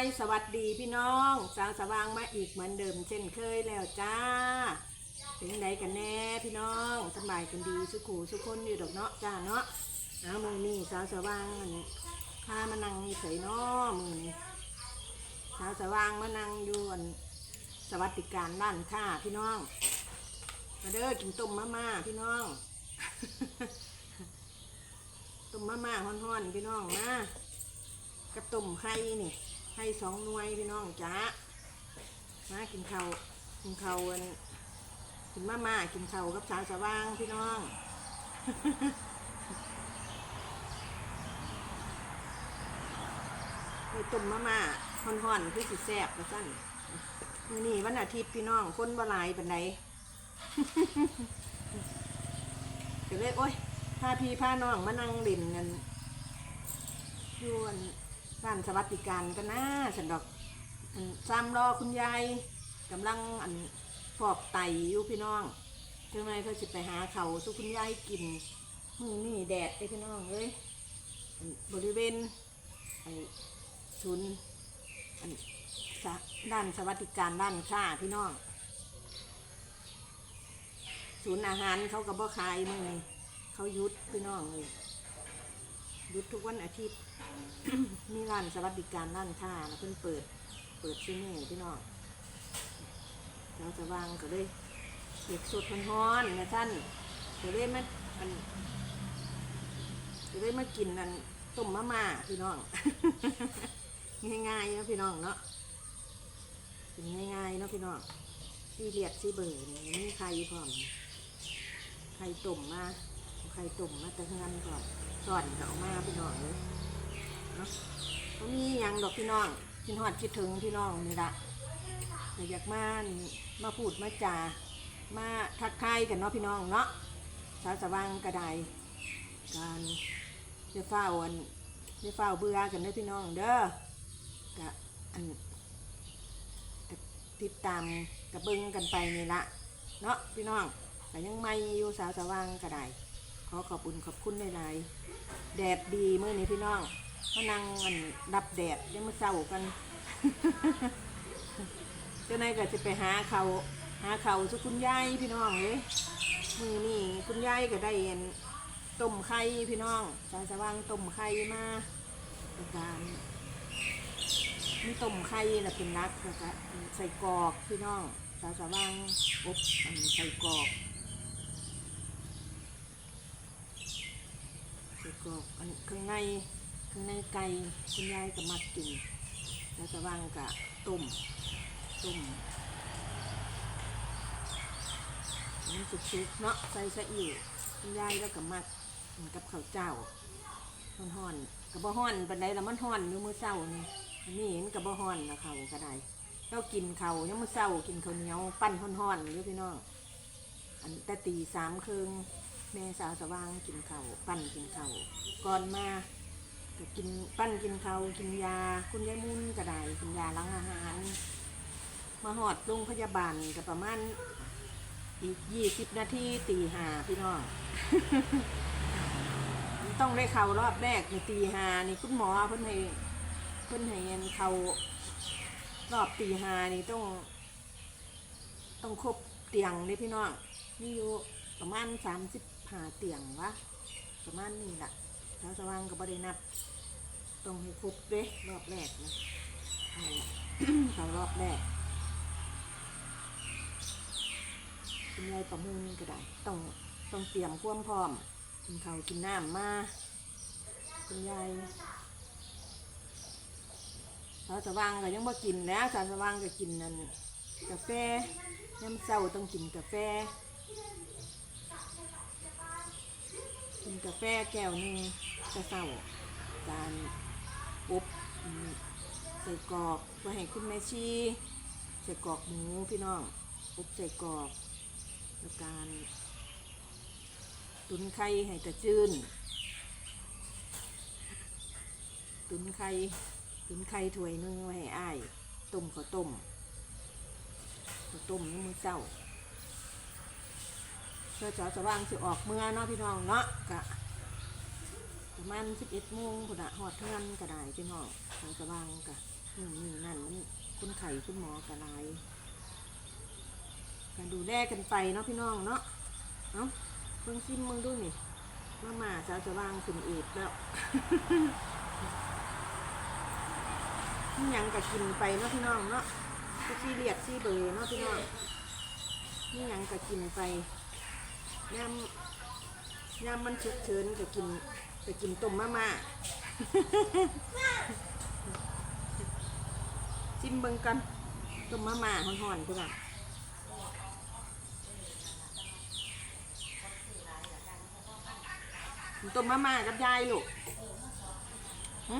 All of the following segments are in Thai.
ายสวัสดีพี่น้องสาวสว่างมาอีกเหมือนเดิมเช่นเคยแล้วจ้า ถึงไหนกันแน่พี่น้องสบายกันดีสุขูสุขคนอยู่ดอกเนาะจ้าเนาะนะมือนี่สาวสว่างมันพามานั่งเฉยเนาะมือนี่สาวสว่างมานั่งอยู่อันสวัสดิการร้านค้าพี่น้อง มาเด้อกินต้มมาม่าพี่น้องต้มมาม่าฮ้อนๆพี่น้องมากระตุ่มไข่นี่ ไข่สองหน่วยพี่น้องจ้ามากินข้าวกินข้าวันกินมาม่ากินข้าวกับสาวสว่างพี่น้องไปตุ่มมาม่าห่อนๆคือสิแซ่บกระสั้นมือนี้วันอาทิตย์พี่น้องคนบลายปานใดก็เลยโอ้ยพาพี่พาน้องมานั่งเล่นกันยวน ร้านสวัสดิการกันนะสันดอกซ้ำรอคุณยายกำลังอันฟอกไตอยู่พี่น้องเจ้าไงเขาจะไปหาเขาสู้คุณยายกินมือนี่แดดไอ้พี่น้องเอ้ยบริเวณไอ้ศูนย์อันด้านสวัสดิการด้านค้าพี่น้องศูนย์อาหารเขากับบ่ขายมือนี่เขายุดพี่น้องเลย หยุดทุกวันอาทิตย์ มีร้านสวัสดิการร้านค้านะเพิ่นเปิด เปิดที่นี่พี่น้องเราจะวางก็เลยเด็กสดมันฮ้อนนะท่านก็เลยมาอันก็เลยมากินอันต้มมะม่าพี่น้อง ง่ายๆเนาะพี่น้องเนาะกินง่ายๆเนาะพี่น้องที่เรียดที่เบอร์นี่มีไข่พร้อมไข่ต้มมาไข่ต้มมาแต่เฮือนก่อน สอนเขามาพี่น้องเลยเนาะมียังดอกพี่น้องคิดฮอดคิดถึงพี่น้องนี่ละแต่อยากมานี่มาพูดมาจามาทักทายกันเนาะพี่น้องเนาะสาวสว่างกระไดการจะเฝ้าอันจะเฝ้าเบื่อกันเด้อพี่น้องเด้อกะอันติดตามกระเบิงกันไปนี่ละเนาะพี่น้องแต่ยังไม่อยู่สาวสว่างกระไดขอขอบคุณขอบคุณในลาย แดดดีเมื่อนี้พี่น้องมานั่งมันดับแดดยังมาเศร้ากันเจ้านายก็จะไปหาเขาหาเขาสุคุณยายพี่น้องเลยมือนี่คุณยายก็ได้เห็นต้มไข่พี่น้องสายสว่างต้มไข่มาเป็นการมีต้มไข่นะเป็นรักแล้วก็ใส่กรอกพี่น้องสายสว่างอบใส่กรอก ใส่ กรอกอันข้างในข้างในไก่คุณยายก็มักกิน แล้วจะวางกะต้มต้มมันสุกๆเนาะใส่ซะอิ่คุณยายแล้วก็มักกินกับข้าวเจ้าห่อนๆกับบ่ห่อนปันใดละมันห่อนอยู่มื้อเช้านี่นนี้เห็นกับบ่ห่อนนะเขาก็ได้เรากินเขายังมื้อเช้ากินข้าวเหนียวปั้นห่อนๆอยู่พี่น้องอันแต่ตีสามครึ่ง แม่สาวสว่างกินข้าวปั้นกินข้าวก่อนมาก็กินปั้นกินข้าวกินยา คุณยายมุ่นก็ได้กินยาล้างอาหาร มาหอดโรงพยาบาลก็ประมาณอีกยี่สิบนาทีตีหาพี่น้องต้องได้เข่ารอบแรกในตีหานี่คุณหมอเพิ่นให้เพิ่นให้เงินเขารอบตีหานี่ต้อง ต้องครบเตียงเลยพี่น้องมีอยู่ประมาณสามสิบ หาเตียงวะประมาณนี้แหละเช้าสว่างก็บ่ได้นับต้องให้ครบเด้รอบแรกนะเอาเขารอบแรกคุณยายประมุงก็ได้ต้องต้องเตรียมความพร้อมกินข้าวกินน้ำมาคุณยายสาวสว่างก็ยังบ่กินแล้วสาวสว่างก็กินนั่นกาแฟยามเช้าต้องกินกาแฟ กาแฟแก้วหนึงจะเช้าการอบใส่กรอกไว้ให้คุณแม่ชีใส่กรอกหมูพี่น้องอบใส่กรอกแล้วการตุนไข่ให้กระจืนตุนไข่ตุนไข่ถ้วยนึงไว้ให้อ้ายต้มข้าวต้มข้าวต้มน้ำมือเจ้า พื่อจะสว่างสิออกเมื่อเนาะพี่น้องเนาะกะประมาณสิบเอ็ดโมงพุ่นอะหอดเทือนก็ได้พี่น้องเช้าสว่างกะนู่นนี่นั่นมันคนไข่คุณหมอกระไรการดูแลกันไปเนาะพี่น้องเนาะเนาะเพิ่งซิมมึงดูนี่มามาสาวจะวางขึ้นเอกแล้วนี่ยังก็กินไปเนาะพี่น้องเนาะก็ซีเรียดซีเบอร์เนาะพี่น้องนี่ยังก็กินไป ยำยำมันฉุกเฉินก็กินก็กินต้มมาม่าชิมเบิงกันต้มมาม่าห่อนๆพี่น้องต้มมาม่ากับยายลูกหึ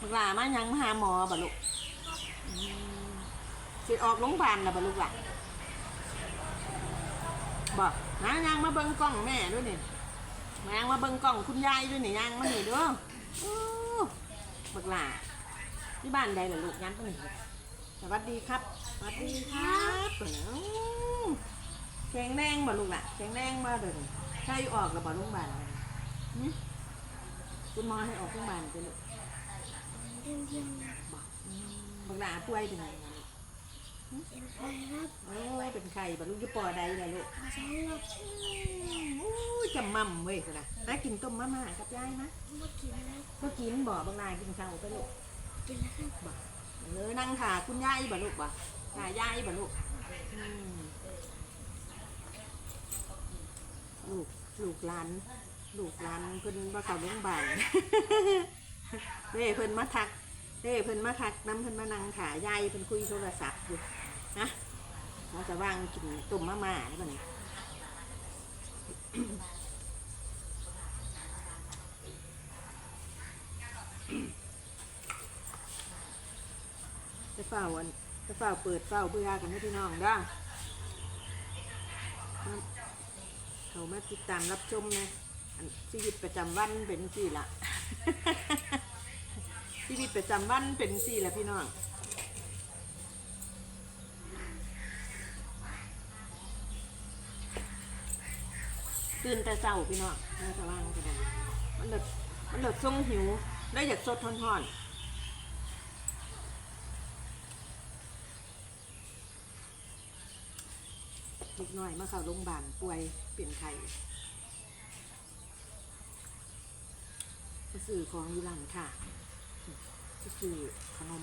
บักหลามายังมาหาหมอบ่ลูกสิออกโรงพยาบาลแล้วบ่ลูกหล่ะบอก นะยังมาเบิ่งกล้องแม่ด้วยนี่มายังมาเบิ่งกล้องคุณยายด้วยนี่ยังมานี่เด้วยบักหลาที่บ้านใดล่ะลูกยันตรงนี้ลูกสวัสดีครับสวัสดีครับเอ้าแข็งแรงบ่ลูกหล่ะแข็งแรงบ่เด้อนี่ใครออกแล้วบ่โรงพยาบาลเลยหึคุณหมอให้ออกโรงพยาบาลไปลูกเรียนเรียนบอกอืมบักหลาป่วยเป็นไงล่ะลูก เป็นใครครับโอ้ยเป็นไข่บรรลุยุปอใดเลยลูกมาใช้รถโอ้ยจำมั่มเว้ยคุณนะมากินต้มมาม่ากับยายมะมากินแล้วก็กินบ่บางนายกินข้าวไปลูกกินแล้วครับบ่เออนั่งถ่าคุณยายบ่ลูกบ่ถ่ายายบ่ลูกอืมลูกลูกหลานลูกหลานเพิ่นมาเข้าโรงพยาบาลเด้เพิ่นมาทักเด้เพิ่นมาทักน้ำเพิ่นมานั่งถ่ายายเพิ่นคุยโทรศัพท์อยู่ นะเราจะว่างกินต้มมาม่าได้ป่ะเนี่ยจะเฝ้าอันจะเฝ้าเปิดเฝ้าเบื่อกันให้พี่น้องเด้เขามาติดตามรับชมนะชีวิตประจำวันเป็นสี่ละชีวิตประจำวันเป็นสี่ละพี่น้อง ตื่นแต่เช้าพี่น้องน่าจะว่างก็ได้มันเลิดมันเลิดทรงหิวได้อยากสดทอนๆเล็กน้อยมาเข้าโรงพยาบาลป่วยเป็นไข้ก็ซื้อของอยู่หลังค่ะก็คือขนม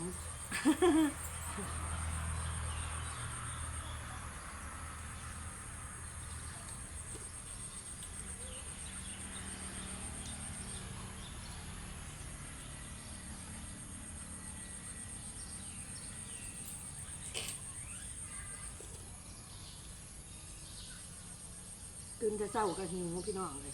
ตื่นจะเจ้าก็หิวพี่น้องเลย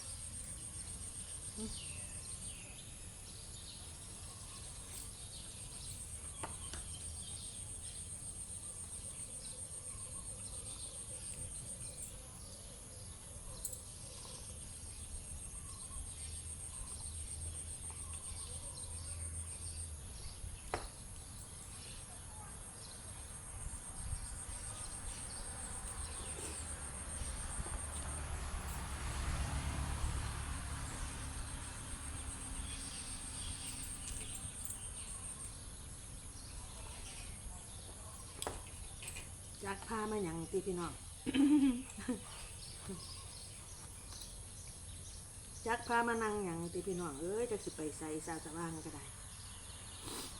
กพามาหยังตีพี่น้อง จักพามานั่งหยังตีพี่น้อง เอ้ยจะสิไปใส่สาวสว่างก็ได้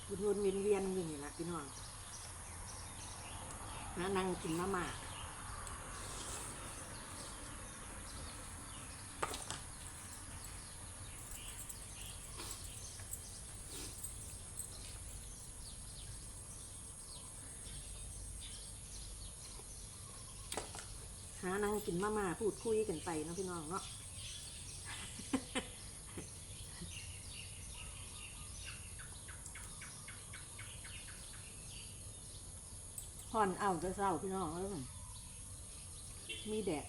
วนวนเวียนเวียนๆอยู่นี่ละพี่น้องนั่งกินมาม่า งกินมาม่าพูดคุยกันไปเนาะพี่น้องเนาะผ่อนเอาจะเศร้าพี่น้องเอ้ยมีแดด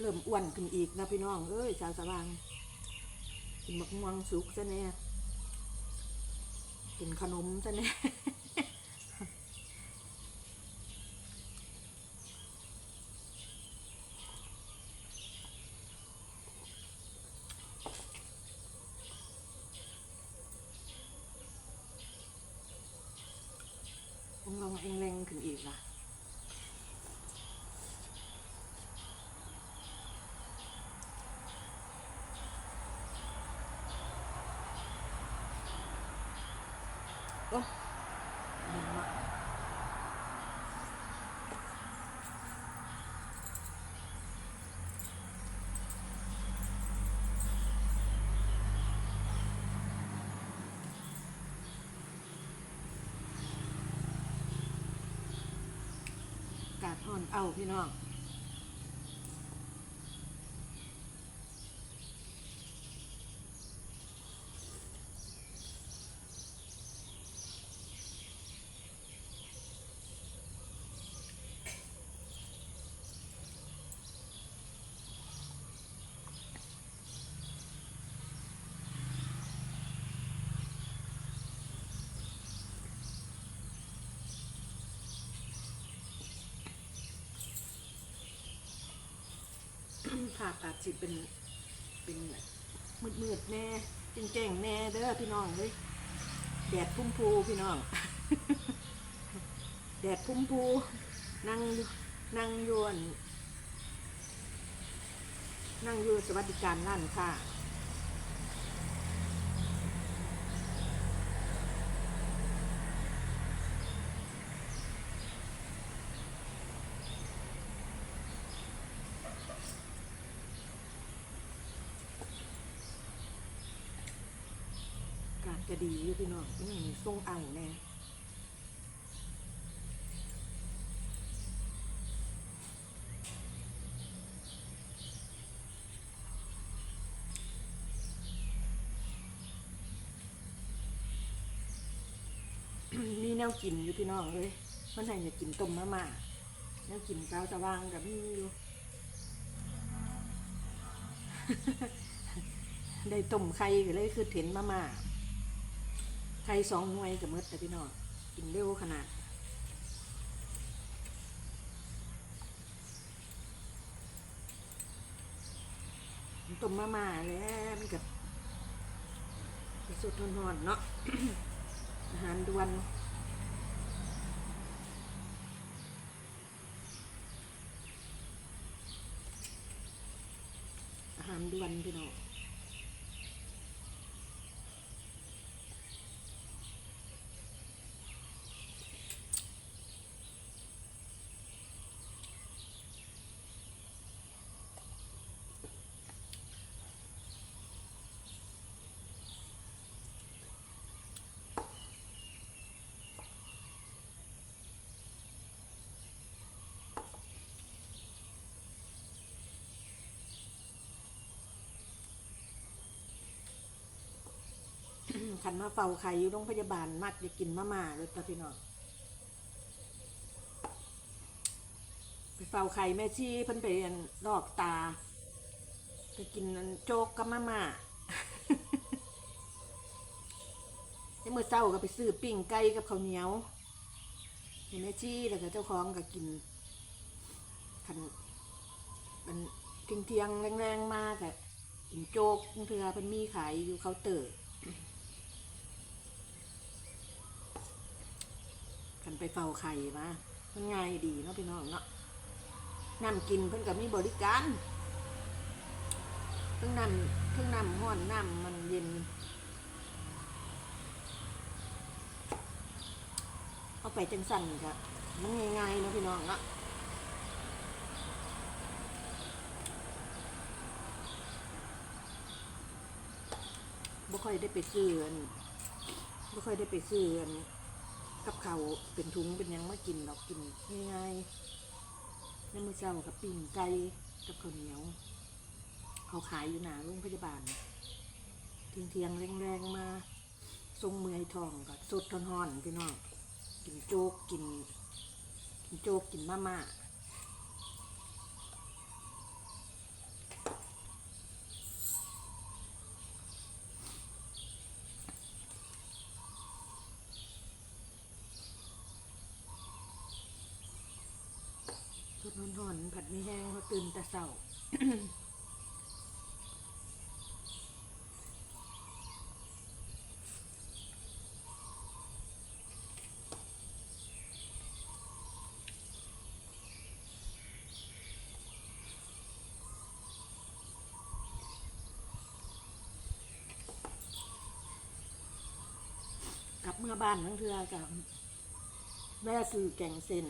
เริ่มอ้วนขึ้นอีกนะพี่น้อง เอ้ยชาวสว่างกินมะม่วงสุกซะแน่ กินขนมซะแน่รงๆขึ้นอีกล่ะ โอ้มันมากากาศห่อนเอาพี่น้อง ผ่าตัดสิเป็นเป็นมืดมืดๆแน่จงแจ้งๆแน่เด้อพี่น้องเลยแดดพุ่มพูพี่น้อง แดดพุ่มพูนั่งนั่งยวนนั่งอยู่สวัสดิการนั่นค่ะ จะดีอยู่พี่น้องอืมทรงอ่างแน่มีแนวกินอยู่พี่น้องเลยมันไหนเนี่ยกินต้มมะม่าแนวกินเก้าวสว่างกับมีอยู่ ได้ต้มไข่ก็เลยคือเถนมาม่า ไข่สองหน่วยกับมืดแต่พี่น้องกินเร็วขนาดต้มมาม่าแล้วมันกับสุดทนๆเนาะอาหารด่วน ขันมาเฝ้าไข่อยู่โรงพยาบาลมักจะกินมาม่าเลยตาพี่น้องไปเฝ้าไข่แม่ชีเพิ่นไปอันลอกตาไปกินโจ๊กกับมาม่ายังมือเศร้าก็ไปซื้อปิ้งไก่กับข้าวเหนียวแม่ชีแล้วก็เจ้าของก็กินขันมันเทียงเที่ยงๆแรงๆมากอะกินโจ๊กเพื่อเพิ่นมีขายอยู่เคาน์เตอร์ กันไปเฝ้าไข่มามันง่ายดีเนาะพี่น้องเนาะน้ำกินเพิ่นกับมีบริการเพิ่งน้ำเพิ่งน้ำห้อนน้ำมันเย็นเอาไปจังสั่นค่ะมันง่ายๆเนาะพี่น้องเนาะบ่ค่อยได้ไปซื้ออันบ่ค่อยได้ไปซื้ออัน กับเขาวเป็นถุงเป็นยังมากินดอกกินง่ายๆในมือเช้ากับปิ่งไก่กับข้าวเหนียว เขาขายอยู่หนาโรงพยาบาลเที่ยงเทียงๆแรงๆมาทรงเมือยทองกับสดทอนๆพี่น้องกินโจ๊กกิน กินโจ๊กกินมาม่า เศร้าลับเมื่อบ้านทั้งเทือกับแม่ซื้อแกงเซน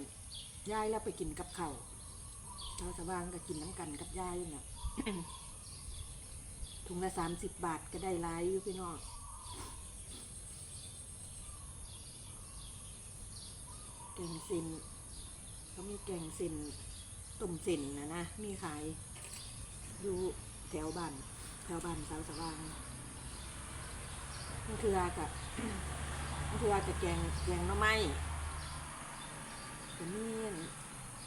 ย้ายแล้วไปกินกับเขา่า เราสว่างก็กินน้ำกันกับยายน่ะถุงละสามสิบบาทก็ได้หลายอยู่พี่น้องแกงส้นเขามีแกงส้นต้มส้นนะนะ มีขายอยู่แถวบ้านแถวบ้านสาวสว่างมันคืออากับมันคืออากับแกงแกงน่อไม้แต่นี่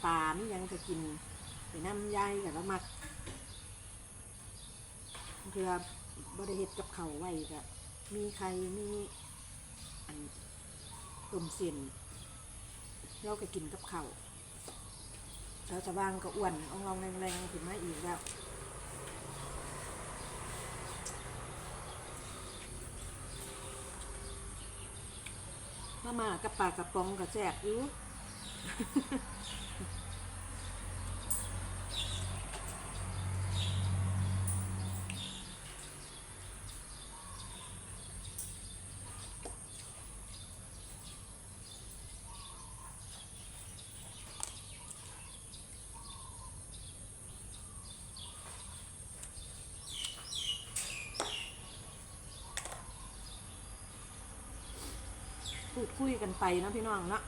ปลานี่ยังจะกินไปน้ำยายกับละมักเรือบริเฮ็ดกับเขาไว้ก็มีใครมีอันต้มเส้นเราก็กินกับเขาวเช้าสว่างก็อ้วนอองรองแรงๆถึงมาอีกแล้วมามากับปลากระป๋องก็แซ่บอยู่ พูดคุยกันไปนะพี่น้องเนาะ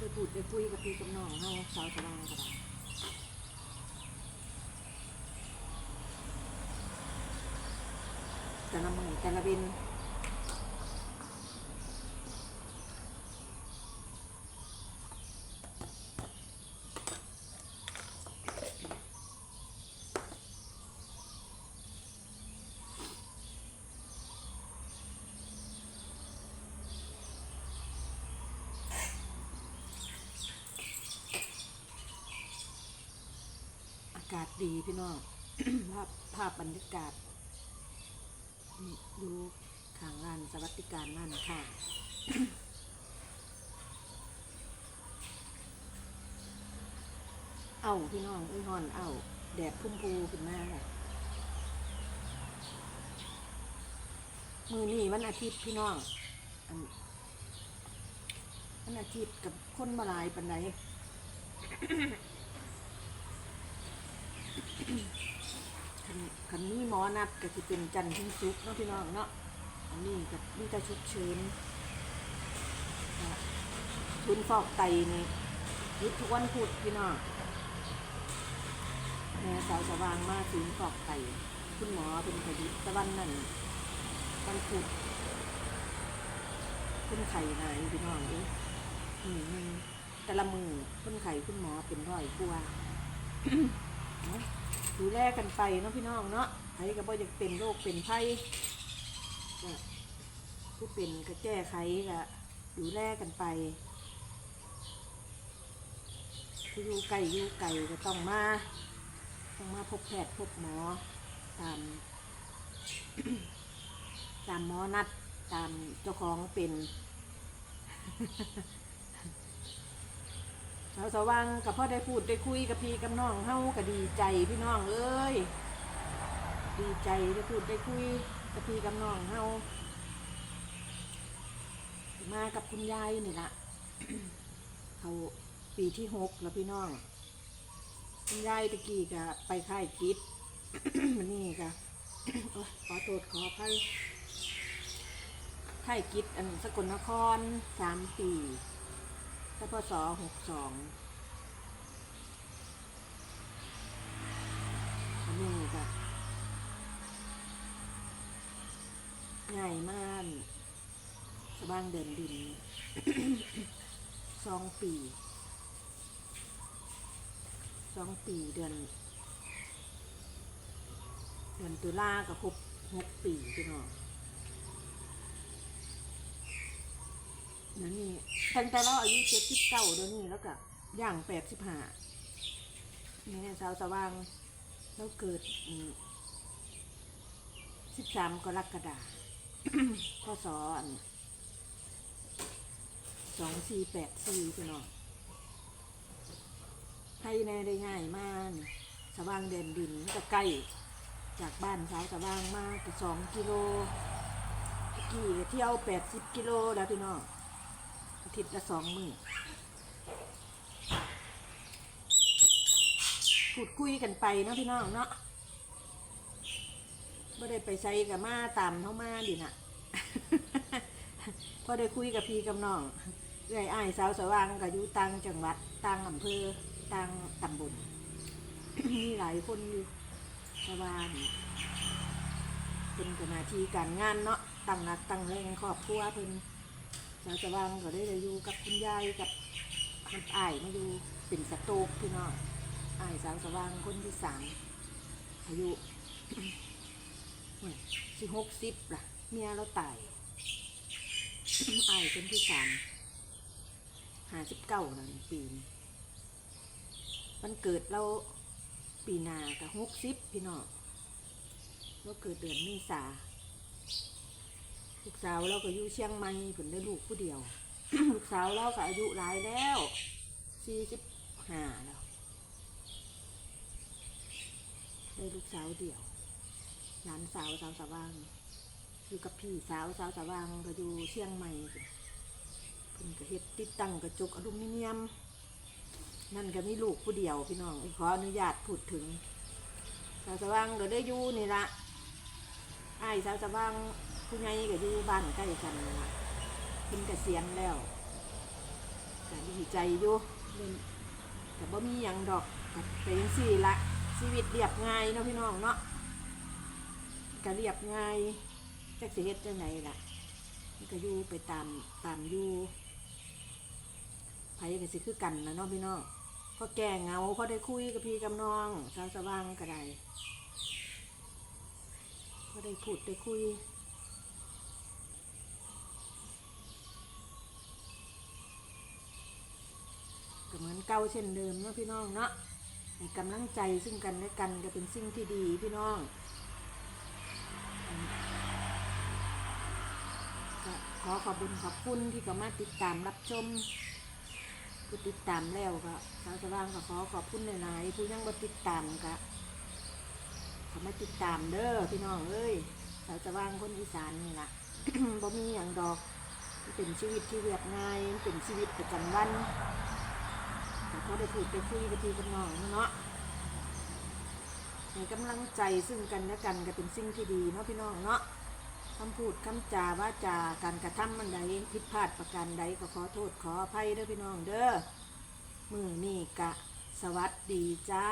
ได้พูดได้คุยกับพี่กับน้องเฮาสาวสบายก็ได้แต่ละมือแต่ละเวนากาศดีพี่น้อง ภาพภาพบรรยากาศนี่ดูข้างร้านสวัสดิการนั่นค่ะเอาพี่น้องเอ้ยฮอนเอาแดดพุ่มพูขึ้นมาเลยมือนี่วันอาทิตย์พี่น้องวันอาทิตย์กับคนมาลายปันไดคัน คันนี้หมอนัดก็จะเป็นจันทร์ถึงศุกร์เนาะพี่น้องเนาะอันนี้ก็มีแต่ชุกเชิญก็ทุนฟอกไตนี่ยุดทุกวันพุธพี่น้องแม่สาวสว่างมาถึงฟอกไตคุณหมอเป็นคดีตะวันนั่นวันพุธคุณไข่นายพี่น้องเอ้ยอืมมันแต่ละมือคุณไข่คุณหมอเป็นร้อยกว่า ดูแลกันไปเนาะพี่น้องเนาะใครก็บ่อยากเป็นโรคเป็นไข้ผู้เป็นก็แก้ไขก็ดูแลกันไปผู้อยู่ไกลอยู่ไกลก็ต้องมาต้องมาพบแพทย์พบหมอตามตามหมอนัดตามเจ้าของเป็น สาสว่างกับพ่อได้พูดได้คุยกับพี่กับน้องเฮาก็ดีใจพี่น้องเอ้ยดีใจได้พูดได้คุยกับพี่กับน้องเฮามากับคุณยายนี่ละเขาปีที่หกแล้วพี่น้อง คุณยายตะกี้ก็ไปค่ายกิจมันนี่ก็ขอโทษขออภัยค่ายกิจอันสกลนครสามปี ถ้าพศหกสองอันนี้ก็ใหญ่มากสบ้างเดินดินสองปีสองปีเดือน เดือนตุลาก็ครบหกปีพี่น้อง นั่นนี่ตั้งแต่เราอายุเจ็ดสิบเก้าเดี๋ยวนี้แล้วก็ย่างแปดสิบห้าแม่สาวสว่างแล้วเกิดสิบสามกรกฎาคมพศสองสี่แปดสี่พี่น้องให้แน่ได้ง่ายมากสว่างเด่นดินก็ใกล้จากบ้านสาวสว่างมากก็สองกิโลกี่เที่ยวแปดสิบกิโลแล้วพี่น้อง อาทิตย์ละสองมือพูดคุยกันไปเนาะพี่น้องเนาะไม่ได้ไปใช้กับมาตามเท่ามาดิน่ะพอได้คุยกับพี่กับน้องเอื้อยอ้ายสาวสว่างก็อยู่ต่างจังหวัดต่างอำเภอต่างตำบลมีหลายคนอยู่สว่างเป็นกหนาทีการงานเนาะตั้งหลักตั้งแรงครอบครัวเพิ่น สาวสว่างก็ได้ได้อยู่กับคุณยายกับคุณอ้ายมาอยู่เป็นสโตกพี่น้องอ้ายสาวสว่างคนที่สามอายุสิหกสิบล่ะ เมียเราตายอายคนที่สามห้าสิบเก้าแล้วนี่ปีนี้มันเกิดเราปีหนากับหกสิบพี่น้องเราเกิดเดือนเมษา ลูกสาวเราก็อยู่เชียงใหม่ผลได้ลูกผู้เดียว ลูกสาวเราก็อายุหลายแล้วสี่สิบห้าแล้วได้ลูกสาวเดียวหลานสาวสาวสว่าง อยู่กับพี่สาวสาวสว่างก็อยู่เชียงใหม่เพิ่นก็เฮ็ดติดตั้งกระจกอลูมิเนียม นั่นก็มีลูกผู้เดียวพี่น้องขออนุญาตพูดถึงสาวสว่างก็ได้อยู่นี่ละไอ้สาวสว่าง ผู้ใหญ่ก็อยู่บ้านใกล้กันนี่ะเพิ่นเกษียณแล้วก็ดีใจอยู่เล่นแต่บ่มีหยังดอกก็เป็นสี่ละชีวิตเรียบง่ายเนาะพี่น้องเนาะก็เรียบง่ายจักสิเฮ็ดจังไหนล่ะมันก็อยู่ไปตามตามอยู่ไผก็สิคือกันนะเนาะพี่น้องก็แก้เงาพอได้คุยกับพี่กับน้องสาวสว่างก็ได้พอได้พูดได้คุย ก็เหมือนเก่าเช่นเดิมเนาะพี่น้องเนาะให้กำลังใจซึ่งกันและกันก็เป็นสิ่งที่ดีพี่น้องก็ขอขอบคุณขอบคุณที่เข้ามาติดตามรับชมผู้ติดตามแล้วก็สาวสว่างก็ขอขอบคุณหลายๆผู้ยังบ่ติดตามก็ขามาติดตามเด้อพี่น้องเอ้ยสาวสว่างคนอีสานนี่ละบ่มีอย่างดอกเป็นชีวิตที่เรียบง่ายเป็นชีวิตประจำวัน เขาได้พูดไปคุยกับพี่กับน้องเนาะให้กำลังใจซึ่งกันและกันก็เป็นสิ่งที่ดีเนาะพี่น้องเนาะคำพูดคำจาว่าจาการกระทำมันใดผิดพลาดประการใดก็ขอโทษขออภัยเด้อพี่น้องเด้อมือนี่กะ สวัสดีจ้า